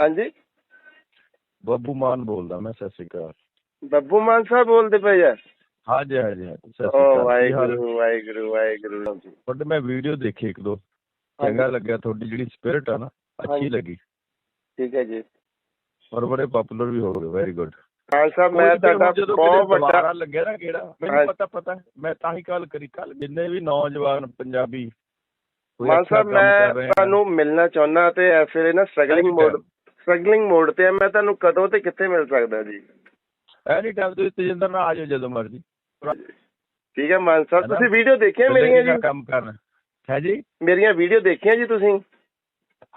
ਹਾਂਜੀ ਬੱਬੂ ਮਾਨ ਬੋਲਦਾ ਮੈਂ ਸਤਿ ਸ਼੍ਰੀ ਅਕਾਲ ਬੱਬੂ ਮਾਨ ਸਾਹਿਬ ਬੋਲਦੇ ਪਏ ਆ ਹਾਂਜੀ ਹਾਂਜੀ ਸਤਿ ਸ਼੍ਰੀ ਓ ਅਕਾਲ? ਵਾਹਿਗੁਰੂ ਵਾਹਿਗੁਰੂ ਵਾਹਿਗੁਰੂ ਤੁਹਾਡੇ ਮੈਂ ਵੀਡੀਓ ਦੇਖੀ ਇੱਕ ਦੋ ਚੰਗਾ ਲੱਗਿਆ ਤੁਹਾਡੀ ਜਿਹੜੀ ਸਪਿਰਿਟ ਆ ਨਾ ਅੱਛੀ। ਲੱਗੀ ਠੀਕ ਹੈ ਜੀ ਔਰ ਬੜੇ ਪਪੂਲਰ ਵੀ ਹੋ ਗਏ ਵੈਰੀ ਗੁੱਡ ਖਾਨ ਸਾਹਿਬ ਮੈਂ ਤੁਹਾਡਾ ਬਹੁਤ ਵੱਡਾ ਲੱਗਿਆ ਨਾ ਕਿਹੜਾ ਮੈਨੂੰ। ਪਤਾ ਪਤਾ ਮੈਂ ਤਾਂ ਹੀ ਕਾਲ ਕਰੀ ਕੱਲ ਜਿੰਨੇ ਵੀ ਨੌਜਵਾਨ ਪੰਜਾਬੀ ਮਾਨ ਸਾਹਿਬ ਮੈਂ। ਤੁਹਾਨੂੰ ਮਿਲਣਾ ਚਾਹੁੰਦਾ ਤੇ ਇਸ ਵੇਲੇ ਨਾ ਸਟਰਗਲਿੰਗ. ਮੋਡ ਸਟਰਗਲਿੰਗ ਮੋਡ ਤੇ ਆ ਮੈਂ ਤੁਹਾਨੂੰ ਕਦੋਂ ਤੇ ਕਿੱਥੇ ਮਿਲ ਸਕਦਾ ਜੀ? ਐਨੀ ਟਾਈਮ ਤੁਸੀਂ ਤੇਜਿੰਦਰ ਨਾਲ ਆ ਜਾਓ ਜਦੋਂ ਮਰਜ਼ੀ। ਠੀਕ ਹੈ ਮਾਨ ਸਾਹਿਬ? ਤੁਸੀਂ ਵੀਡੀਓ ਦੇਖੀਆਂ ਮੇਰੀਆਂ ਜੀ? ਕੰਮ ਕਰਨਾ? ਹੈ ਜੀ? ਮੇਰੀਆਂ ਵੀਡੀਓ ਦੇਖੀਆਂ ਜੀ ਤੁਸੀਂ?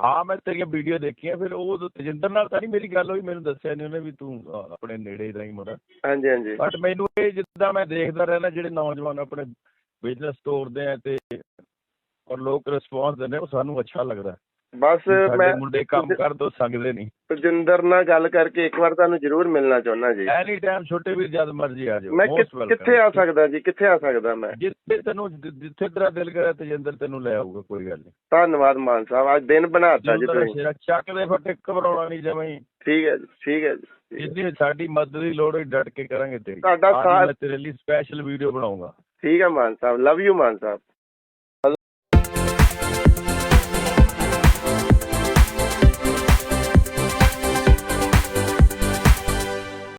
ਹਾਂ ਮੈਂ ਤੇਰੀਆਂ ਵੀਡੀਓ ਦੇਖੀਆਂ ਫਿਰ ਉਹ ਤੇਜਿੰਦਰ ਨਾਲ ਤਾਂ ਨਹੀਂ ਮੇਰੀ ਗੱਲ ਹੋਈ ਮੈਨੂੰ ਦੱਸਿਆ ਨਹੀਂ ਉਹਨੇ ਵੀ ਤੂੰ ਆਪਣੇ ਨੇੜੇ ਦਾ ਹੀ ਮੁੰਡਾ। ਹਾਂਜੀ ਹਾਂਜੀ। ਬਟ ਮੈਨੂੰ ਇਹ ਜਿੱਦਾਂ ਮੈਂ ਦੇਖਦਾ ਰਹਿਣਾ ਜਿਹੜੇ ਨੌਜਵਾਨ ਆਪਣੇ ਬਿਜ਼ਨਸ ਤੋਰਦੇ ਆ ਤੇ ਔਰ ਲੋਕ ਰਿਸਪੌਂਸ ਦਿੰਦੇ ਉਹ ਸਾਨੂੰ ਅੱਛਾ ਲੱਗਦਾ। ਬਸ ਮੈਂ ਮੁੰਡੇ ਕੰਮ ਕਰ ਦੋ ਸਕਦੇ ਨਹੀਂ। ਤਜਿੰਦਰ ਨਾਲ ਗੱਲ ਕਰਕੇ ਇੱਕ ਵਾਰ ਤੁਹਾਨੂੰ ਜ਼ਰੂਰ ਮਿਲਣਾ ਚਾਹੁੰਦਾ ਜੀ। ਐਨੀ ਟਾਈਮ ਛੋਟੇ ਵੀਰ ਜਦ ਮਰਜ਼ੀ ਆ ਜਾਓ ਮੈਂ. ਕਿੱਥੇ ਆ ਸਕਦਾ ਜੀ? ਕਿੱਥੇ ਆ ਸਕਦਾ ਮੈਂ? ਜਿੱਥੇ ਤੈਨੂੰ ਜਿੱਥੇ ਤੇਰਾ ਦਿਲ ਕਰੇ ਤੇਜਿੰਦਰ ਤੈਨੂੰ ਲੈ ਆਊਗਾ ਕੋਈ ਗੱਲ ਨਹੀਂ। ਧੰਨਵਾਦ ਮਾਨ ਸਾਹਿਬ ਅੱਜ ਦਿਨ ਬਣਾਤਾ ਜੀ ਤੁਸੀਂ। ਚੱਕ ਦੇ ਫੱਟੇ ਘਬਰਾਉਣਾ ਨਹੀਂ ਜਮਾਂ ਹੀ। ਠੀਕ ਹੈ ਜੀ ਠੀਕ ਹੈ ਜੀ। ਜਿੰਨੀ ਸਾਡੀ ਮਦਦ ਦੀ ਲੋੜ ਹੋਈ ਡਟ ਕੇ ਕਰਾਂਗੇ ਤੇਰੀ। ਤੁਹਾਡਾ ਸਾਥ- ਮੈਂ ਤੇਰੇ ਲਈ ਸਪੈਸ਼ਲ ਵੀਡੀਓ ਬਣਾਉਂਗਾ ਠੀਕ ਹੈ ਮਾਨ ਸਾਹਿਬ ਲਵ ਯੂ ਮਾਨ ਸਾਹਿਬ।